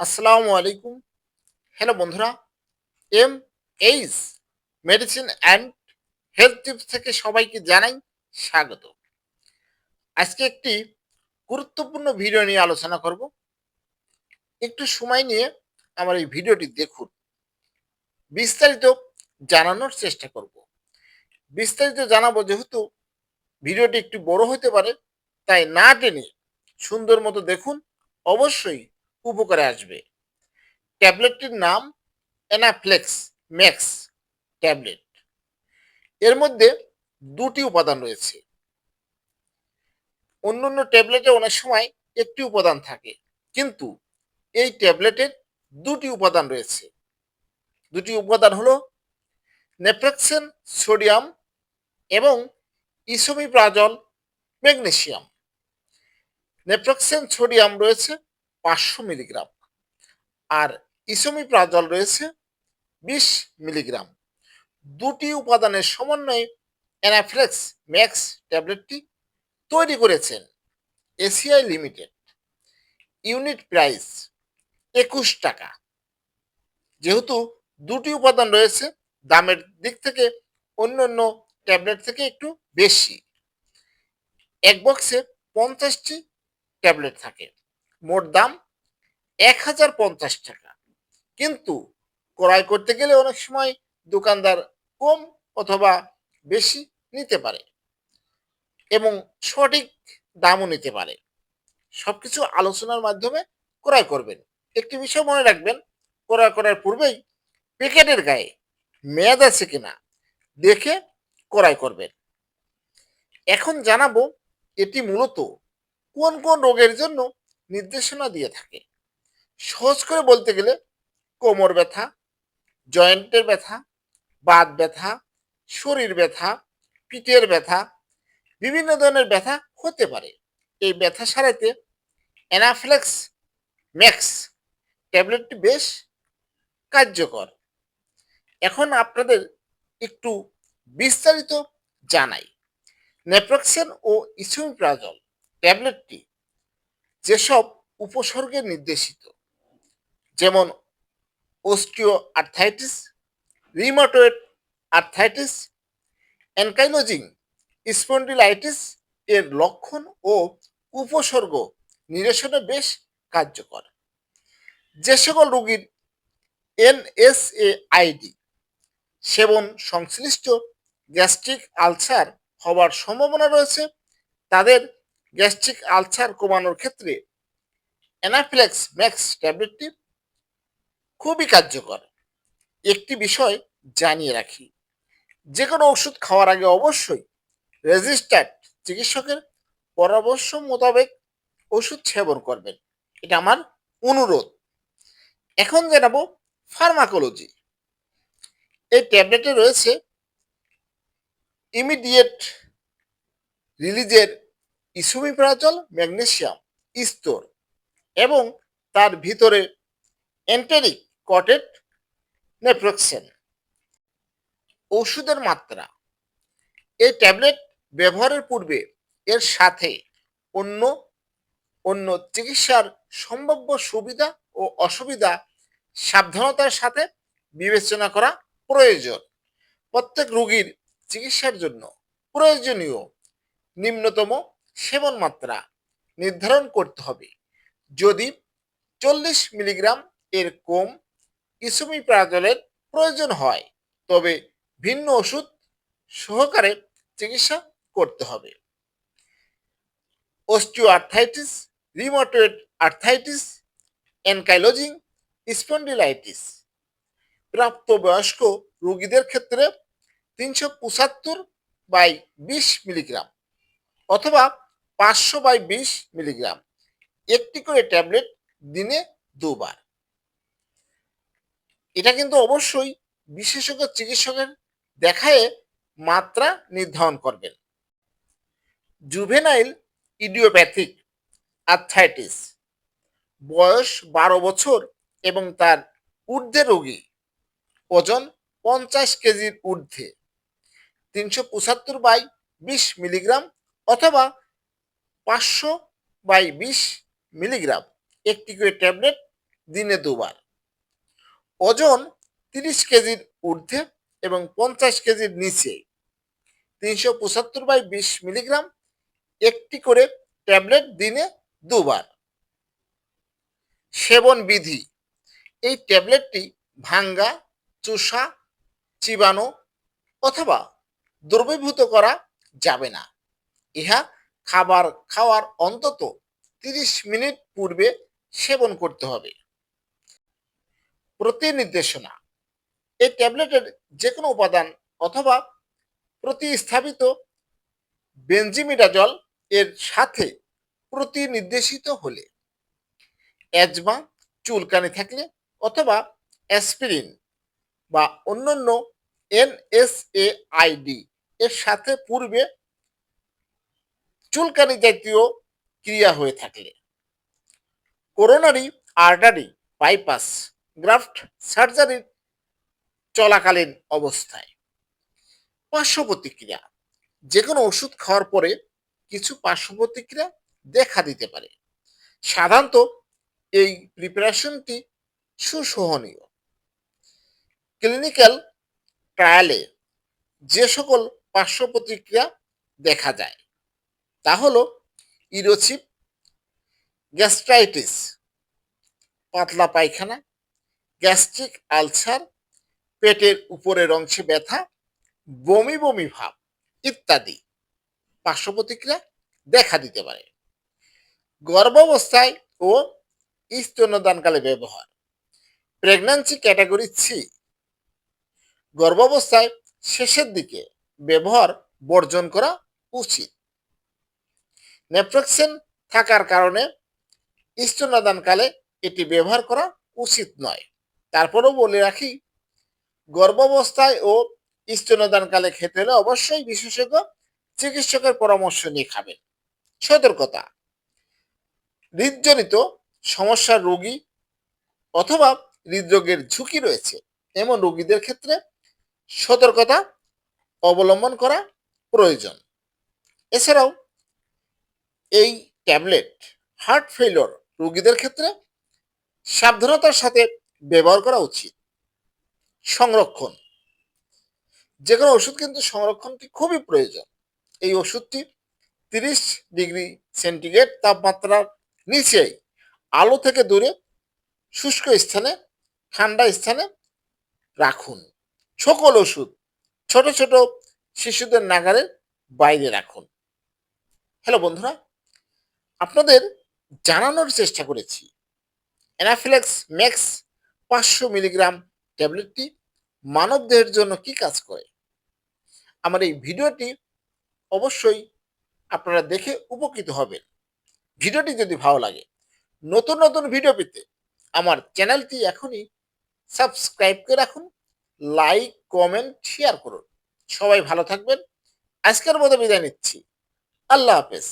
আসসালামু আলাইকুম। হ্যালো বন্ধুরা। M H medicine and health tips থেকে সবাইকে জানাই স্বাগত। আজকে একটি গুরুত্বপূর্ণ ভিডিও নিয়ে আলোচনা করব। একটু সময় নিয়ে আমার এই ভিডিওটি দেখুন। বিস্তারিত জানানোর চেষ্টা করব। বিস্তারিত জানাব যেহেতু ভিডিওটি একটু বড় হতে পারে, তাই না টেনে সুন্দর মতো দেখুন। অবশ্যই উপকারে আসবে। ট্যাবলেটটির নাম অ্যানাফ্লেক্স, ম্যাক্স ট্যাবলেট। এর মধ্যে দুটি উপাদান রয়েছে। অন্য অন্য ট্যাবলেটে অনেক সময় একটি উপাদান থাকে, কিন্তু এই ট্যাবলেটের দুটি উপাদান রয়েছে। দুটি উপাদান হলো নেপ্রেক্সেন, সোডিয়াম এবং ইসোমিপ্রাজল ম্যাগনেশিয়াম নেপ্রক্সেন, সোডিয়াম রয়েছে পাঁচশো মিলিগ্রাম। আর ইসমি ইসোমিপ্রাজল রয়েছে বিশ মিলিগ্রাম। দুটি উপাদানের সমন্বয়ে অ্যানাফ্লেক্স ম্যাক্স ট্যাবলেটটি তৈরি করেছেন এসিআই লিমিটেড। ইউনিট প্রাইস একুশ টাকা। যেহেতু দুটি উপাদান রয়েছে, দামের দিক থেকে অন্য অন্য ট্যাবলেট থেকে একটু বেশি। এক বক্সে পঞ্চাশটি ট্যাবলেট থাকে। মোট দাম এক হাজার পঞ্চাশ টাকা। কিন্তু ক্রয় করতে গেলে অনেক সময় দোকানদার কম অথবা বেশি নিতে পারে এবং সঠিক দামও নিতে পারে। সবকিছু আলোচনার মাধ্যমে ক্রয় করবেন। একটি বিষয় মনে রাখবেন, ক্রয় করার পূর্বেই প্যাকেটের গায়ে মেয়াদ আছে কিনা দেখে ক্রয় করবেন। এখন জানাব এটি মূলত কোন কোন রোগের জন্য নির্দেশনা দিয়ে থাকে। সহজ করে বলতে গেলে কোমর ব্যথা, জয়েন্টের ব্যথা, বাত ব্যথা, শরীর ব্যথা, পিঠের ব্যথা, বিভিন্ন ধরনের ব্যথা হতে পারে। এই ব্যথা সারাতে অ্যানাফ্লেক্স ম্যাক্স ট্যাবলেটটি বেশ কার্যকর। এখন আপনাদের একটু বিস্তারিত জানাই। নেপ্রক্সেন ও ইসুমিপ্রাজল ট্যাবলেটটি যেসব উপসর্গে নির্দেশিত যেমন osteoarthritis rheumatoid arthritis ankylosing spondylitis এর লক্ষণ ও উপসর্গ নিরসনে বেশ কার্যকর। যে সকল রোগীর এনএসএআইডি সেবন সংশ্লিষ্ট গ্যাস্ট্রিক আলসার হওয়ার সম্ভাবনা রয়েছে, তাদের গ্যাস্ট্রিক আলসার কমানোর ক্ষেত্রে অ্যানাফিল্যাক্স ম্যাক্স ট্যাবলেটটি খুবই কার্যকর। একটি বিষয় জানিয়ে রাখি যে কোনো ওষুধ খাওয়ার আগে অবশ্যই রেজিস্টার্ড চিকিৎসকের পরামর্শ মোতাবেক ওষুধ সেবন করবেন। এটা আমার অনুরোধ। এখন জানাব ফার্মাকোলজি। এই ট্যাবলেটে রয়েছে ইমিডিয়েট রিলিজের ইসুমিপ্রাজল ম্যাগনেশিয়াম স্তর এবং তার ভিতরে এন্টেরিক কটেড নেপ্রক্সেন ওষুধের মাত্রা। এই ট্যাবলেট ব্যবহারের পূর্বে এর সাথে অন্য অন্য চিকিৎসার সম্ভাব্য সুবিধা ও অসুবিধা সাবধানতার সাথে বিবেচনা করা প্রয়োজন। প্রত্যেক রোগীর চিকিৎসার জন্য প্রয়োজনীয় নিম্নতম সেবন মাত্রা নির্ধারণ করতে হবে। যদি চল্লিশ মিলিগ্রাম এর কম ইসুমিপ্রাজলের প্রয়োজন হয়। তবে ভিন্ন ওষুধ সহকারে চিকিৎসা করতে হবে। Osteoarthritis arthritis ankylosing spondylitis. প্রাপ্তবয়স্ক রোগীদের ক্ষেত্রে তিনশো পঁচাত্তর বাই বিশ মিলিগ্রাম অথবা পাঁচশো বাই বিশ মিলিগ্রাম। একটি করে ট্যাবলেট দিনে দুবার। এটা কিন্তু অবশ্যই বিশেষজ্ঞ চিকিৎসকের দেখায় মাত্রা নির্ধারণ করবেন। জুভেনাইল ইডিওপ্যাথিক আর্থাইটিস বয়স বারো বছর এবং তার ঊর্ধ্বে রোগী, ওজন পঞ্চাশ কেজির ঊর্ধ্বে, তিনশো পঁচাত্তর বাই বিশ মিলিগ্রাম অথবা পাঁচশো বাই বিশ মিলিগ্রাম। একটি করে ট্যাবলেট দিনে দুবার। ওজন তিরিশ কেজির ঊর্ধ্বে এবং পঞ্চাশ কেজির নিচে। তিনশো পঁচাত্তর বাই বিশ মিলিগ্রাম একটি করে ট্যাবলেট দিনে দুবার। সেবন বিধি। এই ট্যাবলেটটি ভাঙ্গা, চুষা, চিবানো অথবা দ্রবীভূত করা যাবে না। ইহা খাবার খাওয়ার অন্তত তিরিশ মিনিট পূর্বে সেবন করতে হবে। প্রতি নির্দেশনা এই ট্যাবলেটের যে কোনো উপাদান অথবা প্রতিস্থাপিত বেনজিমিডাজল এর সাথে প্রতি নির্দেশিত হলে অ্যাজমা, চুলকানি থাকলে অথবা অ্যাসপিরিন বা অন্যান্য এনএসএআইডি এর সাথে পূর্বে চুলকানি জাতীয় ক্রিয়া হয়ে থাকলে। করোনারি আর্টারি বাইপাস গ্রাফট সার্জারির চলাকালীন অবস্থায়। পার্শ্ব প্রতিক্রিয়া যে কোনো ওষুধ খাওয়ার পরে কিছু পার্শ্ব প্রতিক্রিয়া দেখা দিতে পারে। সাধারণত এই প্রিপারেশনটি সুসহনীয়। ক্লিনিক্যাল ট্রায়ালে যে সকল পার্শ্ব প্রতিক্রিয়া দেখা যায়, তা হলো ইরোচিপ গ্যাস্ট্রাইটিস পাতলা পায়খানা গ্যাস্ট্রিক আলসার, পেটের উপরের অংশে ব্যথা, বমি বমি ভাব ইত্যাদি পার্শ্বপ্রতিক্রিয়া দেখা দিতে পারে। গর্ভাবস্থায় ও স্তন্যদানকালে ব্যবহার। প্রেগন্যান্সি ক্যাটাগরি সি গর্ভাবস্থায় শেষের দিকে ব্যবহার বর্জন করা উচিত। নেপ্রক্সেন থাকার কারণে স্তন্যদানকালে এটি ব্যবহার করা উচিত নয়। তারপরেও বলে রাখি, গর্ভাবস্থায় ও স্তন্যদানকালে খেতে হলে অবশ্যই বিশেষজ্ঞ চিকিৎসকের পরামর্শ নিয়ে খাবেন। সতর্কতা, হৃদজনিত সমস্যার রোগী অথবা হৃদরোগের ঝুঁকি রয়েছে, এমন রোগীদের ক্ষেত্রে সতর্কতা অবলম্বন করা প্রয়োজন। এছাড়াও এই ট্যাবলেট, হার্ট ফেলিওর রোগীদের ক্ষেত্রে সাবধানতার সাথে ব্যবহার করা উচিত। সংরক্ষণ। যে কোনো ওষুধ কিন্তু সংরক্ষণটি খুবই প্রয়োজন। এই ওষুধটি তিরিশ ডিগ্রি সেন্টিগ্রেড তাপমাত্রার নিচেই আলো থেকে দূরে শুষ্ক স্থানে, ঠান্ডা স্থানে রাখুন। সকল ওষুধ ছোট ছোট শিশুদের নাগালের বাইরে রাখুন। হ্যালো বন্ধুরা, আপনাদের জানানোর চেষ্টা করেছি। অ্যানাফিলেক্স, ম্যাক্স পাঁচশো মিলিগ্রাম ট্যাবলেটটি মানবদেহের জন্য কি কাজ করে? আমার এই ভিডিওটি অবশ্যই আপনারা দেখে উপকৃত হবেন। ভিডিওটি যদি ভালো লাগে, নতুন নতুন ভিডিও পেতে আমার চ্যানেলটি এখনই সাবস্ক্রাইব করে রাখুন, লাইক, কমেন্ট, শেয়ার করুন। সবাই ভালো থাকবেন। আজকের মতো বিদায় নিচ্ছি। আল্লাহ হাফেজ।